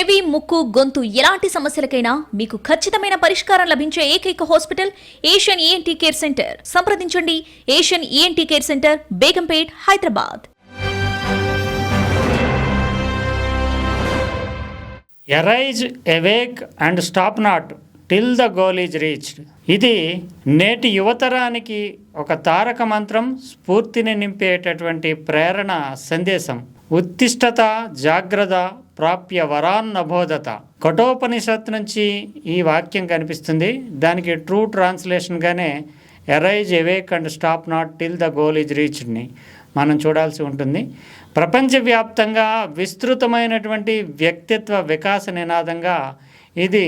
చెవి ముక్కు గొంతు ఎలాంటి సమస్యలకైనా మీకు ఖచ్చితమైన పరిష్కారం లభించే ఏకైక hospital Asian ENT care centre. సంప్రదించండి. Asian ENT care centre Begumpet Hyderabad. Arise awake and stop not till the goal is reached ఇది నేటి యువతరానికి ఒక తారక మంత్రం స్ఫూర్తిని నింపేటటువంటి ప్రేరణ సందేశం. ఉత్తిష్టత జాగ్రత్త ప్రాప్య వరాన్ నబోధత కఠోపనిషత్ నుంచి ఈ వాక్యం కనిపిస్తుంది. దానికి true ట్రాన్స్లేషన్గానే arise awake and stop not till the goal is రీచ్డ్ని మనం చూడాల్సి ఉంటుంది. ప్రపంచవ్యాప్తంగా విస్తృతమైనటువంటి వ్యక్తిత్వ వికాస నినాదంగా ఇది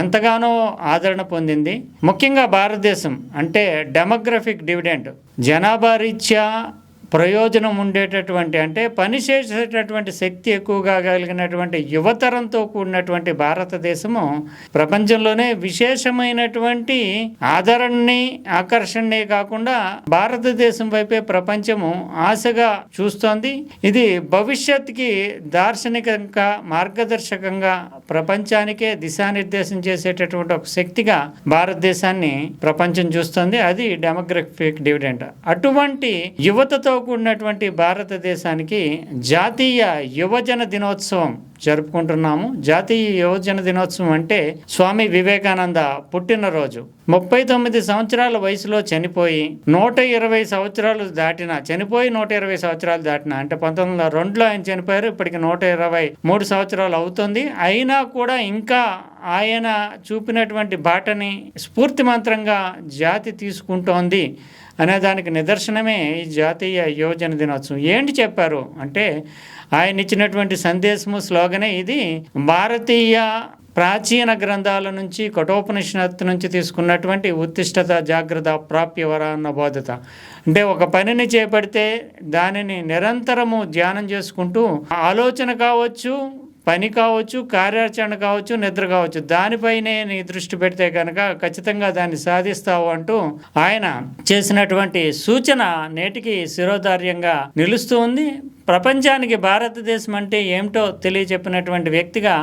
ఎంతగానో ఆదరణ పొందింది. ముఖ్యంగా భారతదేశం అంటే డెమోగ్రఫిక్ డివిడెంట్ జనాభా రీత్యా ప్రయోజనం ఉండేటటువంటి అంటే పని చేసేటటువంటి శక్తి ఎక్కువగా కలిగినటువంటి యువతరంతో కూడినటువంటి భారతదేశము ప్రపంచంలోనే విశేషమైనటువంటి ఆదరణని ఆకర్షణనే కాకుండా భారతదేశం వైపే ప్రపంచము ఆశగా చూస్తోంది. ఇది భవిష్యత్తుకి దార్శనికంగా మార్గదర్శకంగా ప్రపంచానికే దిశానిర్దేశం చేసేటటువంటి ఒక శక్తిగా భారతదేశాన్ని ప్రపంచం చూస్తుంది. అది డెమోగ్రఫిక్ డివిడెంట్ అటువంటి యువతతో కూడినటువంటి భారతదేశానికి జాతీయ యువజన దినోత్సవం జరుపుకుంటున్నాము. జాతీయ యువజన దినోత్సవం అంటే స్వామి వివేకానంద పుట్టినరోజు. ముప్పై తొమ్మిది సంవత్సరాల వయసులో చనిపోయి నూట ఇరవై సంవత్సరాలు దాటిన చనిపోయి నూట ఇరవై సంవత్సరాలు దాటిన అంటే పంతొమ్మిది వందల రెండులో ఆయన చనిపోయారు ఇప్పటికి నూట ఇరవై మూడు సంవత్సరాలు అవుతుంది. అయినా కూడా ఇంకా ఆయన చూపినటువంటి బాటని స్ఫూర్తి మంత్రంగా జాతి తీసుకుంటోంది అనే దానికి నిదర్శనమే ఈ జాతీయ యువజన దినోత్సవం. ఏంటి చెప్పారు? అంటే ఆయన ఇచ్చినటువంటి సందేశము స్లోగనే ఇది భారతీయ ప్రాచీన గ్రంథాల నుంచి కఠోపనిషత్తు నుంచి తీసుకున్నటువంటి ఉత్తిష్టత జాగ్రత్త ప్రాప్యవర అన్న బోధత అంటే ఒక పనిని చేపడితే దానిని నిరంతరము ధ్యానం చేసుకుంటూ ఆలోచన కావచ్చు పని కావచ్చు కార్యాచరణ కావచ్చు నిద్ర కావచ్చు. దానిపైనే నీ దృష్టి పెడితే కనుక ఖచ్చితంగా దాన్ని సాధిస్తావు అంటూ ఆయన చేసినటువంటి సూచన నేటికి శిరోధార్యంగా నిలుస్తూ ఉంది. ప్రపంచానికి భారతదేశం అంటే ఏమిటో తెలియచెప్పినటువంటి వ్యక్తిగా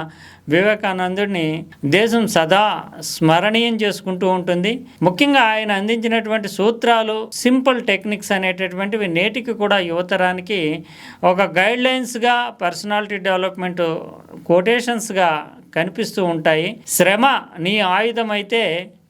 వివేకానందుడిని దేశం సదా స్మరణీయం చేసుకుంటూ ఉంటుంది. ముఖ్యంగా ఆయన అందించినటువంటి సూత్రాలు సింపుల్ టెక్నిక్స్ అనేటటువంటివి నేటికి కూడా యువతరానికి ఒక గైడ్ లైన్స్గా పర్సనాలిటీ డెవలప్మెంట్ కోటేషన్స్గా కనిపిస్తూ ఉంటాయి. శ్రమ నీ ఆయుధం అయితే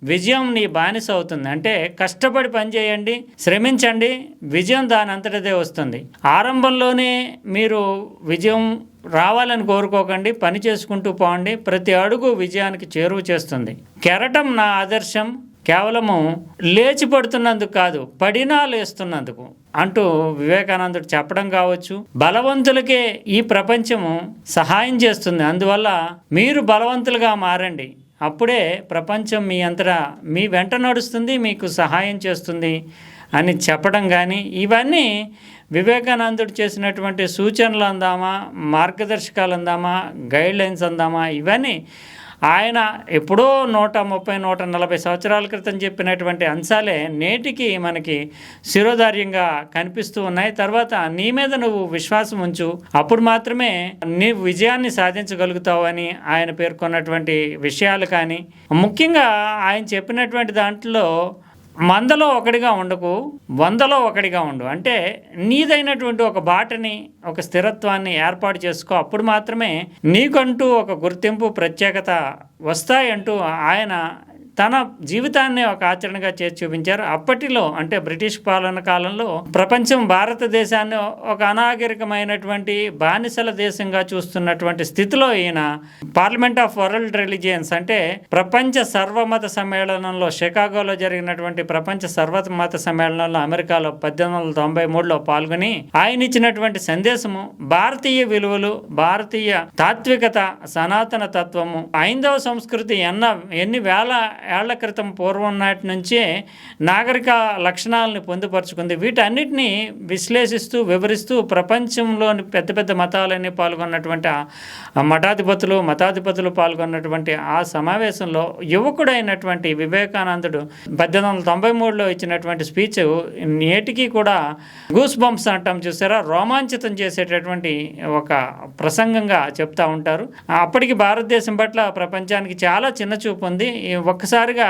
విజయం నీ బానిస అవుతుంది. అంటే కష్టపడి పనిచేయండి శ్రమించండి విజయం దాని అంతటిదే వస్తుంది. ఆరంభంలోనే మీరు విజయం రావాలని కోరుకోకండి పని చేసుకుంటూ పోండి ప్రతి అడుగు విజయానికి చేరువ చేస్తుంది. కెరటం నా ఆదర్శం కేవలము లేచి పడుతున్నందుకు కాదు పడినా లేస్తున్నందుకు అంటూ వివేకానందుడు చెప్పడం కావచ్చు. బలవంతులకే ఈ ప్రపంచము సహాయం చేస్తుంది. అందువల్ల మీరు బలవంతులుగా మారండి. అప్పుడే ప్రపంచం మీ అంతటా మీ వెంట నడుస్తుంది మీకు సహాయం చేస్తుంది అని చెప్పడం కానీ ఇవన్నీ వివేకానందుడు చేసినటువంటి సూచనలు అందామా మార్గదర్శకాలు అందామా గైడ్లైన్స్ అందామా ఇవన్నీ ఆయన ఎప్పుడో నూట ముప్పై నూట నలభై సంవత్సరాల క్రితం చెప్పినటువంటి అంశాలే నేటికి మనకి శిరోధార్యంగా కనిపిస్తూ ఉన్నాయి. తర్వాత నీ మీద నువ్వు విశ్వాసం ఉంచు. అప్పుడు మాత్రమే నీ విజయాన్ని సాధించగలుగుతావు అని ఆయన పేర్కొన్నటువంటి విషయాలు కానీ ముఖ్యంగా ఆయన చెప్పినటువంటి దాంట్లో మందలో ఒకడిగా ఉండకు వందలో ఒకడిగా ఉండు. అంటే నీదైనటువంటి ఒక బాటని ఒక స్థిరత్వాన్ని ఏర్పాటు చేసుకో. అప్పుడు మాత్రమే నీకంటూ ఒక గుర్తింపు ప్రత్యేకత వస్తాయంటూ ఆయన తన జీవితాన్ని ఒక ఆచరణగా చేసి చూపించారు. అప్పటిలో అంటే బ్రిటిష్ పాలన కాలంలో ప్రపంచం భారతదేశాన్ని ఒక అనాగరికమైనటువంటి బానిసల దేశంగా చూస్తున్నటువంటి స్థితిలో ఈయన పార్లమెంట్ ఆఫ్ వరల్డ్ రిలీజియన్స్ అంటే ప్రపంచ సర్వమత సమ్మేళనంలో షికాగోలో జరిగినటువంటి ప్రపంచ సర్వమత సమ్మేళనంలో అమెరికాలో పద్దెనిమిది వందల తొంభై మూడులో పాల్గొని ఆయన ఇచ్చినటువంటి సందేశము భారతీయ విలువలు భారతీయ తాత్వికత సనాతన తత్వము ఐందవ సంస్కృతి ఎన్న ఎన్ని వేల ఏళ్ళ క్రితం పూర్వం నాటి నుంచే నాగరిక లక్షణాలను పొందుపరుచుకుంది. వీటన్నిటిని విశ్లేషిస్తూ వివరిస్తూ ప్రపంచంలోని పెద్ద పెద్ద మతాలన్నీ పాల్గొన్నటువంటి ఆ- మఠాధిపతులు మతాధిపతులు పాల్గొన్నటువంటి ఆ సమావేశంలో యువకుడైనటువంటి వివేకానందుడు పద్దెనిమిది వందల తొంభై మూడులో ఇచ్చినటువంటి స్పీచ్ నేటికి కూడా గూస్ బంప్స్ అంటాం చూసారా? రోమాంచితం చేసేటటువంటి ఒక ప్రసంగంగా చెప్తా ఉంటారు. అప్పటికి భారతదేశం పట్ల ప్రపంచానికి చాలా చిన్న చూపు ఉంది ఒక్కసారి ఒక్కసారిగా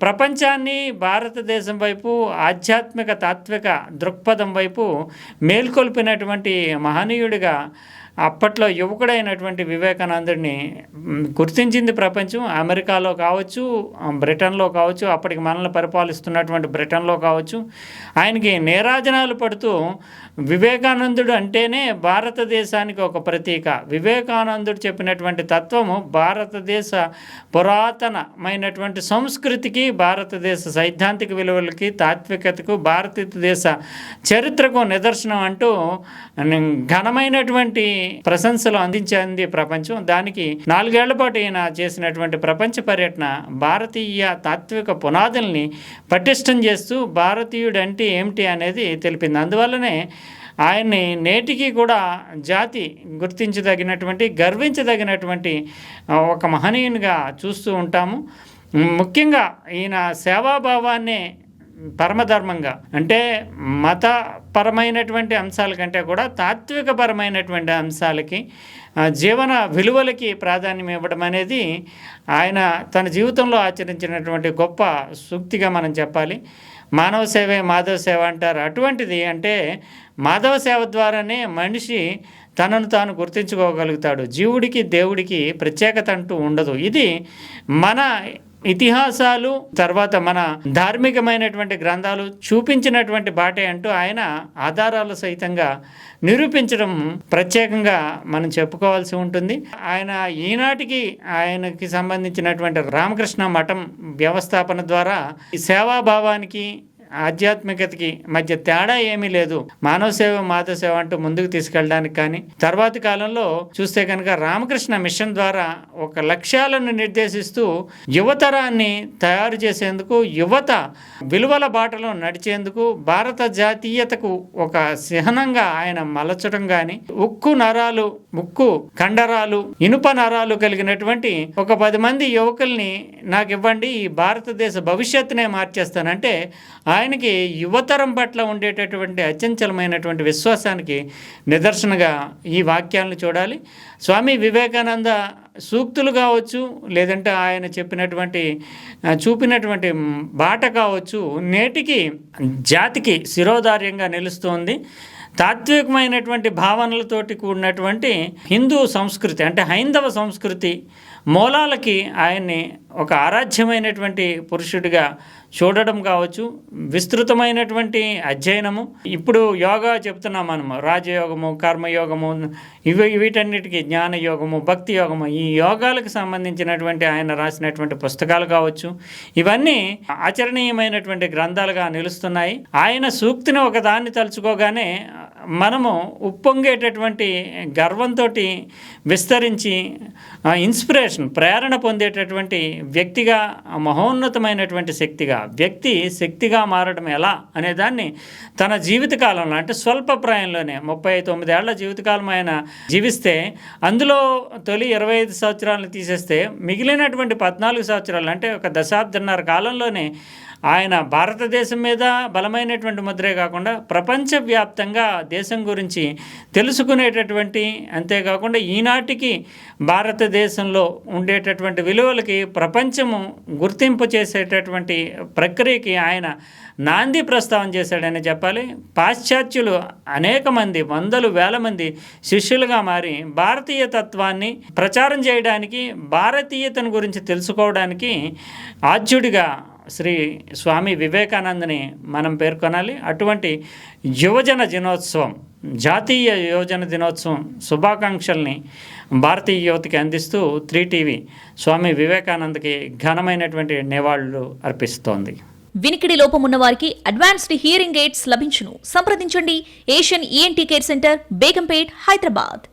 ప్రపంచాన్ని భారతదేశం వైపు ఆధ్యాత్మిక తాత్విక దృక్పథం వైపు మేల్కొల్పినటువంటి మహనీయుడిగా అప్పట్లో యువకుడైనటువంటి వివేకానందుడిని గుర్తించింది ప్రపంచం. అమెరికాలో కావచ్చు బ్రిటన్లో కావచ్చు అప్పటికి మనల్ని పరిపాలిస్తున్నటువంటి బ్రిటన్లో కావచ్చు. ఆయనకి నేరాజనాలు పడుతూ వివేకానందుడు అంటేనే భారతదేశానికి ఒక ప్రతీక. వివేకానందుడు చెప్పినటువంటి తత్వము భారతదేశ పురాతనమైనటువంటి సంస్కృతికి భారతదేశ సైద్ధాంతిక విలువలకి తాత్వికతకు భారతదేశ చరిత్రకు నిదర్శనం అంటూ ఘనమైనటువంటి ప్రశంసలు అందించింది ప్రపంచం. దానికి నాలుగేళ్ళ పాటు ఈయన చేసినటువంటి ప్రపంచ పర్యటన భారతీయ తాత్విక పునాదుల్ని పటిష్టం చేస్తూ భారతీయుడు అంటే ఏమిటి అనేది తెలిపింది. అందువల్లనే ఆయన్ని నేటికి కూడా జాతి గుర్తించదగినటువంటి గర్వించదగినటువంటి ఒక మహనీయునిగా చూస్తూ ఉంటాము. ముఖ్యంగా ఈయన సేవాభావాన్ని పరమధర్మంగా. అంటే మతపరమైనటువంటి అంశాల కంటే కూడా తాత్వికపరమైనటువంటి అంశాలకి జీవన విలువలకి ప్రాధాన్యం ఇవ్వడం అనేది ఆయన తన జీవితంలో ఆచరించినటువంటి గొప్ప సూక్తిగా మనం చెప్పాలి. మానవ సేవే మాధవ సేవ అంటారు. అటువంటిది అంటే మాధవ సేవ ద్వారానే మనిషి తనను తాను గుర్తించుకోగలుగుతాడు. జీవుడికి దేవుడికి ప్రత్యేకత అంటూ ఉండదు. ఇది మన ఇతిహాసాలు తర్వాత మన ధార్మికమైనటువంటి గ్రంథాలు చూపించినటువంటి బాటే అంటూ ఆయన ఆధారాలు సహితంగా నిరూపించడం ప్రత్యేకంగా మనం చెప్పుకోవాల్సి ఉంటుంది. ఆయన ఈనాటికి ఆయనకి సంబంధించినటువంటి రామకృష్ణ మఠం వ్యవస్థాపన ద్వారా సేవాభావానికి ఆధ్యాత్మికతకి మధ్య తేడా ఏమీ లేదు. మానవ సేవ మాధవ సేవ అంటూ ముందుకు తీసుకెళ్ళడానికి కానీ తర్వాతి కాలంలో చూస్తే కనుక రామకృష్ణ మిషన్ ద్వారా ఒక లక్ష్యాలను నిర్దేశిస్తూ యువతరాన్ని తయారు చేసేందుకు యువత విలువల బాటలో నడిచేందుకు భారత జాతీయతకు ఒక చిహ్నంగా ఆయన మలచడం కానీ ఉక్కు నరాలు ఉక్కు కండరాలు ఇనుప నరాలు కలిగినటువంటి ఒక పది మంది యువకుల్ని నాకు ఇవ్వండి ఈ భారతదేశ భవిష్యత్తునే మార్చేస్తానంటే ఆయనకి యువతరం పట్ల ఉండేటటువంటి అచంచలమైనటువంటి విశ్వాసానికి నిదర్శనగా ఈ వాక్యాలను చూడాలి. స్వామి వివేకానంద సూక్తులు కావచ్చు లేదంటే ఆయన చెప్పినటువంటి చూపినటువంటి బాట కావచ్చు నేటికి జాతికి శిరోధార్యంగా నిలుస్తుంది. తాత్వికమైనటువంటి భావనలతోటి కూడినటువంటి హిందూ సంస్కృతి అంటే హైందవ సంస్కృతి మూలాలకి ఆయన్ని ఒక ఆరాధ్యమైనటువంటి పురుషుడిగా చూడడం కావచ్చు విస్తృతమైనటువంటి అధ్యయనము. ఇప్పుడు యోగా చెప్తున్నాం మనము రాజయోగము కర్మయోగము ఇవి వీటన్నిటికీ జ్ఞానయోగము భక్తి యోగము ఈ యోగాలకు సంబంధించినటువంటి ఆయన రాసినటువంటి పుస్తకాలు కావచ్చు ఇవన్నీ ఆచరణీయమైనటువంటి గ్రంథాలుగా నిలుస్తున్నాయి. ఆయన సూక్తిని ఒకదాన్ని తలుచుకోగానే మనము ఉప్పొంగేటటువంటి గర్వంతో విస్తరించి ఇన్స్పిరేషన్ ప్రేరణ పొందేటటువంటి వ్యక్తిగా మహోన్నతమైనటువంటి శక్తిగా వ్యక్తి శక్తిగా మారడం ఎలా అనే దాన్ని తన జీవితకాలంలో అంటే స్వల్ప ప్రాయంలోనే ముప్పై తొమ్మిదేళ్ళ జీవితకాలం ఆయన జీవిస్తే అందులో తొలి ఇరవై ఐదు సంవత్సరాలను తీసేస్తే మిగిలినటువంటి పద్నాలుగు సంవత్సరాలు అంటే ఒక దశాబ్దన్నర కాలంలోనే ఆయన భారతదేశం మీద బలమైనటువంటి ముద్రే కాకుండా ప్రపంచవ్యాప్తంగా దేశం గురించి తెలుసుకునేటటువంటి అంతేకాకుండా ఈనాటికి భారతదేశంలో ఉండేటటువంటి విలువలకి ప్రపంచము గుర్తింపు చేసేటటువంటి ప్రక్రియకి ఆయన నాంది ప్రస్తావన చేశాడని చెప్పాలి. పాశ్చాత్యులు అనేక మంది వందలు వేల మంది శిష్యులుగా మారి భారతీయ తత్వాన్ని ప్రచారం చేయడానికి భారతీయతను గురించి తెలుసుకోవడానికి ఆద్యుడిగా శ్రీ స్వామి వివేకానందని మనం పేర్కొనాలి. అటువంటి యువజన దినోత్సవం జాతీయ యువజన దినోత్సవం శుభాకాంక్షల్ని భారతీయ యువతకి అందిస్తూ త్రీ టీవీ స్వామి వివేకానందకి ఘనమైనటువంటి నివాళులు అర్పిస్తోంది. వినికిడి లోపం ఉన్న వారికి అడ్వాన్స్డ్ హియరింగ్ ఎయిడ్స్ లభించును. సంప్రదించండి. Asian ENT care centre Begumpet Hyderabad.